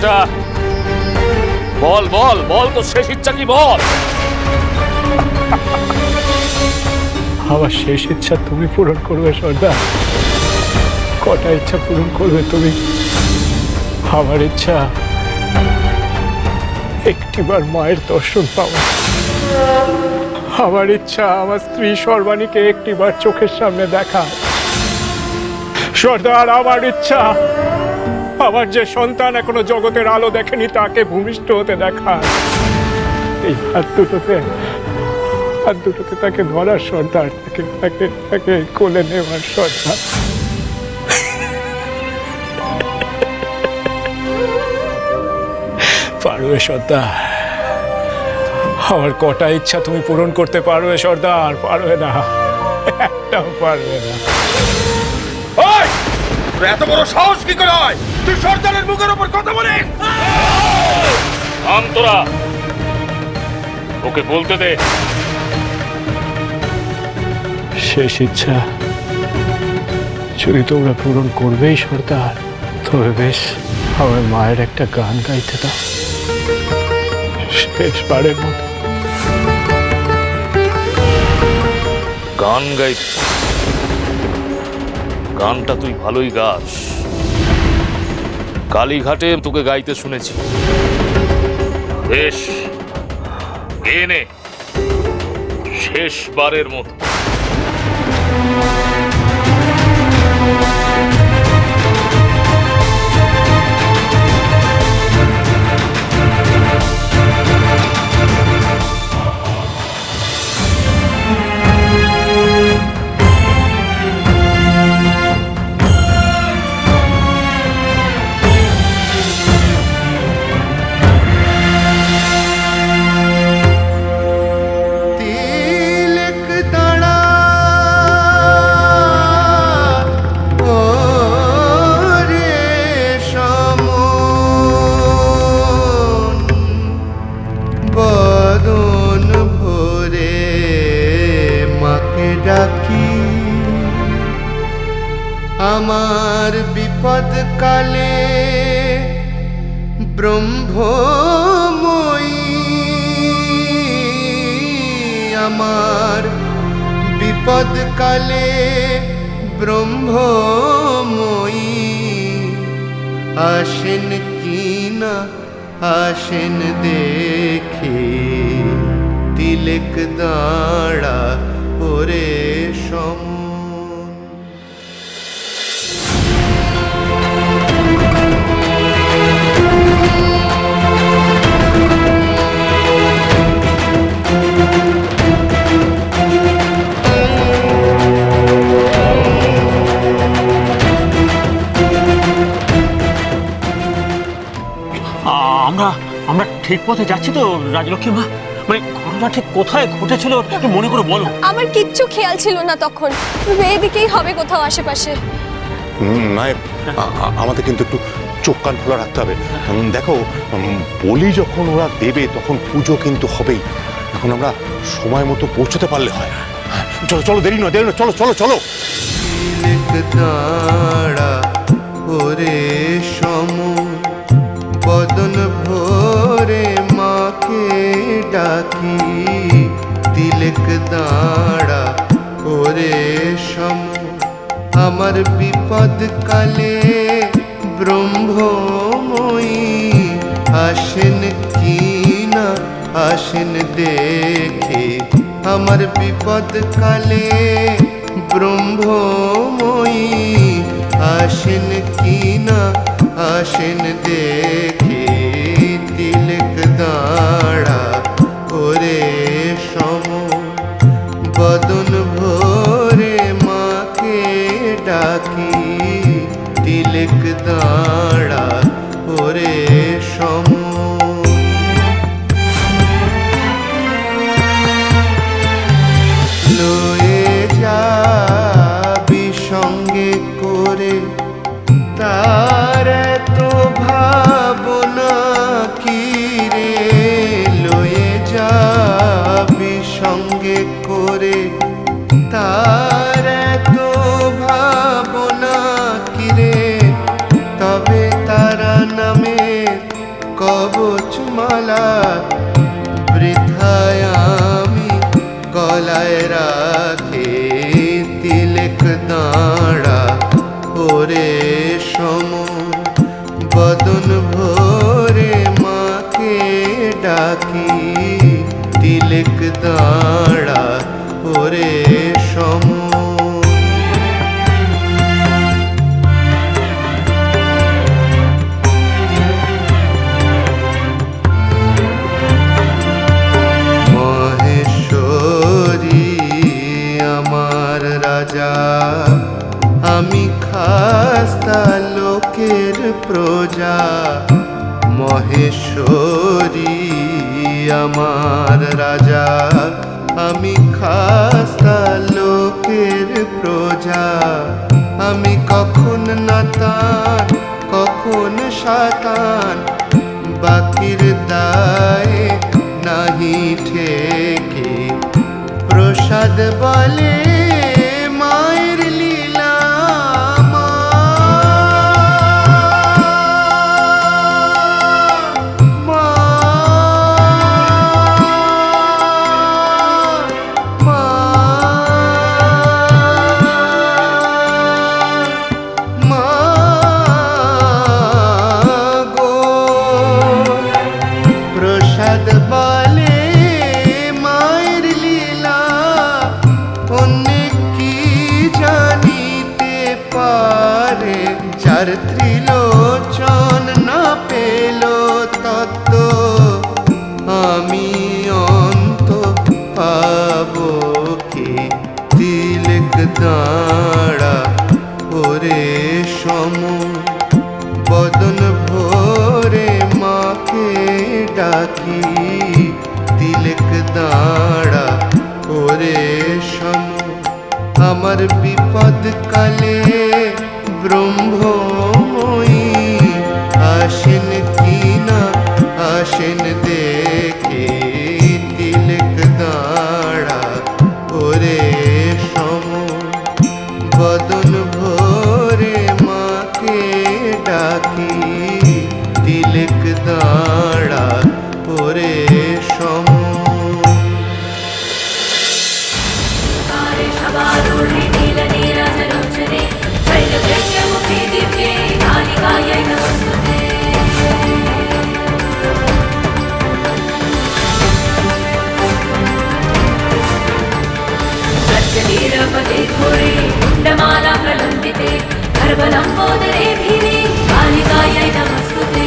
বেটা। বল বল বল তো শেষ ইচ্ছা কি, বল। আমার শেষ ইচ্ছা তুমি পূরণ করবে সর্দার কটা ইচ্ছা পূরণ করবে তুমি? আমার ইচ্ছা একটিবার মায়ের দর্শন পাওয়া। আমার ইচ্ছা আমার স্ত্রী সর্বাণীকে একটিবার চোখের সামনে দেখা। সর্দার, আমার ইচ্ছা আমার যে সন্তান এখনও জগতের আলো দেখেনি, তাকে ভূমিষ্ঠ হতে দেখা। এই হাত দুটোতে হাত দুটোতে তাকে ধরার সর্দার তাকে তাকে তাকে কোলে নেওয়ার সর্দার পারবে সর্দার। আমার কটা ইচ্ছা তুমি পূরণ করতে পারবে সর্দার পারবে না। একটাও পারবে না। তোর এত বড় সাহস কি করে হয়? তুই সর্দারের মুখের উপর কথা বলিস? থাম তোরা। ওকে বলতে দে। শেষ ইচ্ছা। যদি তোমরা পূরণ করবেই সর্দার তবে বেশ আমার মায়ের একটা গান গাইতে দাও। শেষবারের মতো। গান গাই গানটা তুই ভালোই গাস। কালীঘাটে তোকে গাইতে শুনেছি। বেশ। এনে শেষবারের মতো। আমার বিপদ কালে ব্রহ্মময়ী, আমার বিপদ কালে ব্রহ্মময়ী। আসেন কি না, আসেন দেখে। তিলক দাঁড়া ওরে ঠিক পথে যাচ্ছি তো রাজলক্ষ্মী মা? মানে ঘটনা ঠিক কোথায় ঘটেছিল একটু মনে করে বলো। আমার কিচ্ছু খেয়াল ছিল না তখন। এদিকেই হবে কোথাও আশেপাশে। নায়েব আমাদের কিন্তু একটু চোখ কান খোলা রাখতে হবে। দেখো বলি যখন ওরা দেবে তখন পুজো কিন্তু হবেই। এখন আমরা সময় মতো পৌঁছতে পারলে হয়। চলো চলো দেরি নয় দেরি নয় চলো চলো চলো। ওরে সম বদন ভোরে মাকে ডাকি? তিলক দাঁড়া, ওরে সম আমার বিপদ কালে ব্রহ্মময়ী, আসেন কি না? আসেন দেখে। আমার বিপদ কালে ব্রহ্মময়ী, আসেন কি না? আসেন দেখে। মালা বৃথায় আমি গলায় ওরে সম বদন ভোরে মাকে ডাকি তিলক দাঁড়া ওরে সম আমি খাস্তা লোকের প্রজা, মহেশ্বরী আমার রাজা। আমি খাস্তা লোকের প্রজা, আমি কখন নাতান, কখন শাতান বাকির দায় নাহি ঠেকে। প্রসাদ বলে ওরে সম আমার বিপদ কালে ব্রহ্মময়ী আসেন কিনা আসেন দেখে তিলক দাঁড়া, ওরে সম। বদন ভোরে মাকে ডাকি, তিলক দাঁড়া। प्रलम्बिते गर्भलम्बोदरे भीमे कालिकायै नमस्तुते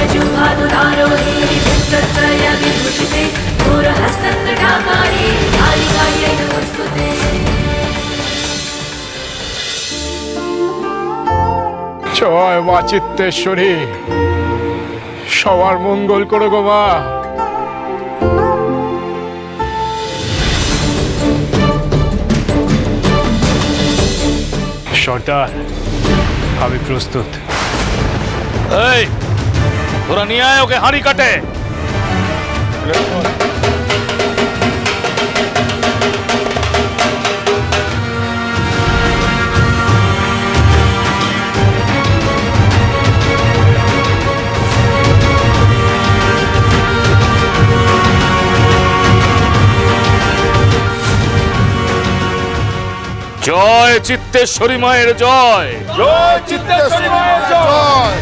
चोरजुहादुरारोहे विपुत्रत्रय विभूषिते घोरहस्तकटाकारे कालिकायै नमस्तुते জয় মা চিত্তেশ্বরী সবার মঙ্গল করো গো মা সর্দার আমি প্রস্তুত। এই তোরা নিয়ে আয় ওকে হাঁড়ি কাটে। জয় চিত্তেশ্বরী মায়ের জয়। জয় চিত্তেশ্বরী মায়ের জয়।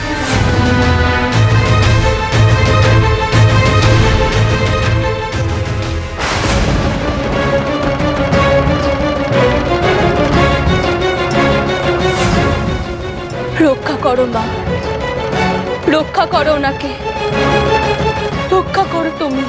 রক্ষা করো মা। রক্ষা করো ওনাকে। রক্ষা করো তুমি।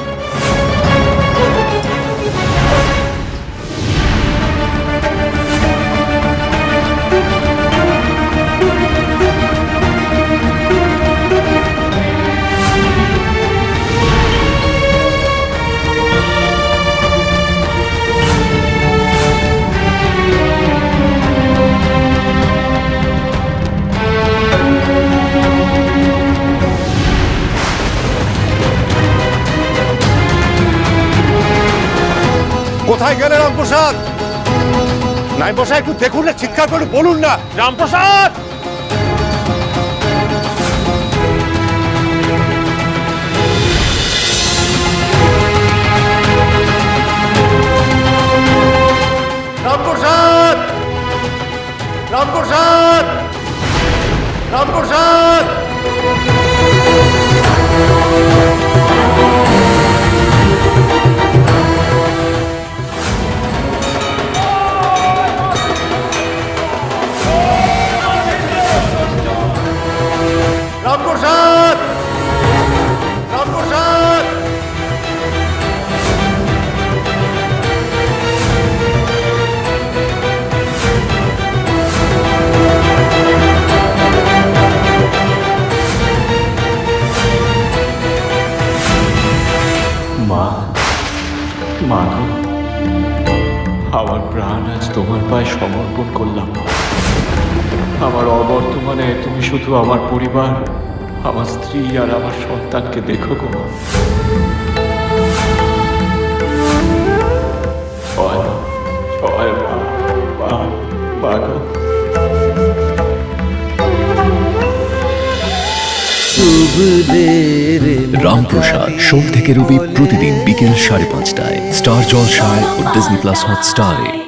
রামপ্রসাদ! নাই বসা একটু দেখুন না চিৎকার করে বলুন না। রামপ্রসাদ! রামপ্রসাদ! রামপ্রসাদ! রামপ্রসাদ! শুধু আমার পরিবার, আমার স্ত্রী আর আমার সন্তানকে দেখো গো। রামপ্রসাদ সোম থেকে রবি প্রতিদিন বিকেল সাড়ে পাঁচটায়। স্টার জলসায় ও ডিজনি প্লাস হটস্টারে।